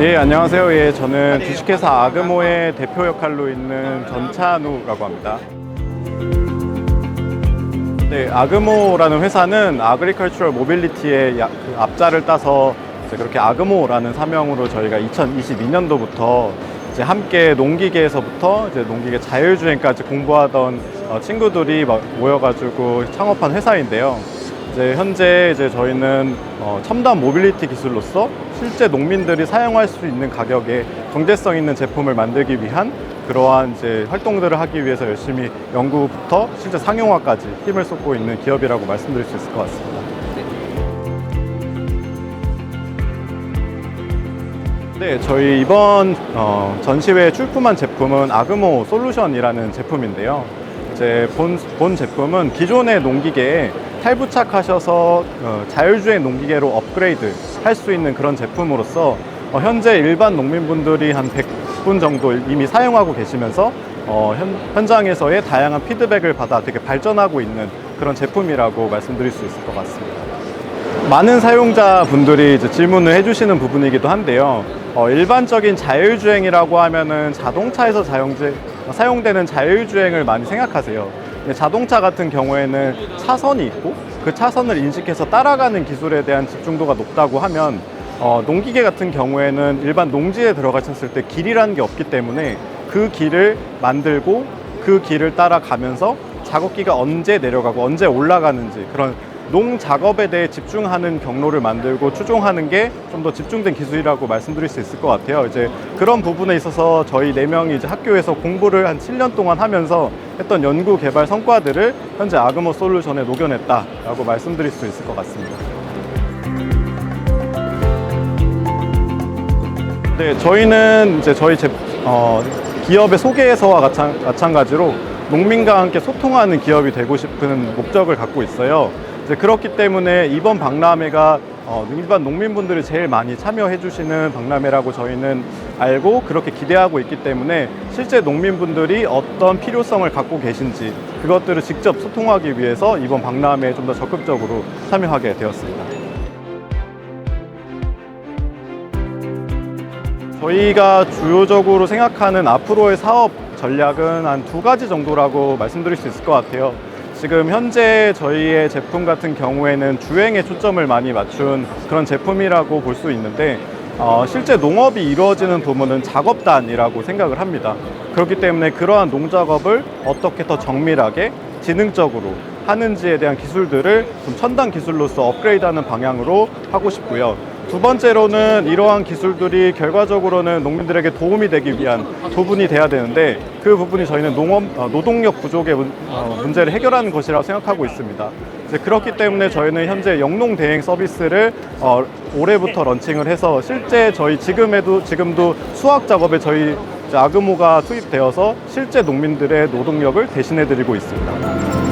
예, 안녕하세요. 예, 저는 주식회사 아그모의 대표 역할로 있는 전찬우라고 합니다. 네, 아그모라는 회사는 아그리컬처럴 모빌리티의 야- 그 앞자를 따서 이제 그렇게 아그모라는 사명으로 저희가 2022년도부터 이제 함께 농기계에서부터 이제 농기계 자율주행까지 공부하던 어, 친구들이 막 모여가지고 창업한 회사인데요. 이제 현재 이제 저희는 어, 첨단 모빌리티 기술로서 실제 농민들이 사용할 수 있는 가격에 경제성 있는 제품을 만들기 위한 그러한 이제 활동들을 하기 위해서 열심히 연구부터 실제 상용화까지 힘을 쏟고 있는 기업이라고 말씀드릴 수 있을 것 같습니다. 네, 저희 이번 어, 전시회에 출품한 제품은 아그모 솔루션이라는 제품인데요. 이제 본, 본 제품은 기존의 농기계에 탈부착하셔서 어, 자율주행 농기계로 업그레이드 할 수 있는 그런 제품으로서 어, 현재 일반 농민분들이 한 100분 정도 이미 사용하고 계시면서 어, 현, 현장에서의 다양한 피드백을 받아 되게 발전하고 있는 그런 제품이라고 말씀드릴 수 있을 것 같습니다. 많은 사용자분들이 질문을 해주시는 부분이기도 한데요. 어, 일반적인 자율주행이라고 하면은 자동차에서 자용제, 사용되는 자율주행을 많이 생각하세요. 자동차 같은 경우에는 차선이 있고 그 차선을 인식해서 따라가는 기술에 대한 집중도가 높다고 하면 어, 농기계 같은 경우에는 일반 농지에 들어가셨을 때 길이라는 게 없기 때문에 그 길을 만들고 그 길을 따라가면서 작업기가 언제 내려가고 언제 올라가는지 그런 농 작업에 대해 집중하는 경로를 만들고 추종하는 게 좀 더 집중된 기술이라고 말씀드릴 수 있을 것 같아요. 이제 그런 부분에 있어서 저희 네 명이 이제 학교에서 공부를 한 7년 동안 하면서 했던 연구 개발 성과들을 현재 아그모 솔루션에 녹여냈다라고 말씀드릴 수 있을 것 같습니다. 네, 저희는 이제 저희 제, 어, 기업의 소개서와 마찬, 마찬가지로 농민과 함께 소통하는 기업이 되고 싶은 목적을 갖고 있어요. 그렇기 때문에 이번 박람회가 어, 일반 농민분들이 제일 많이 참여해 주시는 박람회라고 저희는 알고 그렇게 기대하고 있기 때문에 실제 농민분들이 어떤 필요성을 갖고 계신지 그것들을 직접 소통하기 위해서 이번 박람회에 좀 더 적극적으로 참여하게 되었습니다. 저희가 주요적으로 생각하는 앞으로의 사업 전략은 한 두 가지 정도라고 말씀드릴 수 있을 것 같아요. 지금 현재 저희의 제품 같은 경우에는 주행에 초점을 많이 맞춘 그런 제품이라고 볼 수 있는데 어, 실제 농업이 이루어지는 부분은 작업단이라고 생각을 합니다. 그렇기 때문에 그러한 농작업을 어떻게 더 정밀하게 지능적으로 하는지에 대한 기술들을 좀 첨단 기술로서 업그레이드하는 방향으로 하고 싶고요. 두 번째로는 이러한 기술들이 결과적으로는 농민들에게 도움이 되기 위한 부분이 돼야 되는데 그 부분이 저희는 농업 어, 노동력 부족의 문, 어, 문제를 해결하는 것이라고 생각하고 있습니다. 이제 그렇기 때문에 저희는 현재 영농 대행 서비스를 어, 올해부터 런칭을 해서 실제 저희 지금에도 지금도 수학 작업에 저희 아그모가 투입되어서 실제 농민들의 노동력을 대신해 드리고 있습니다.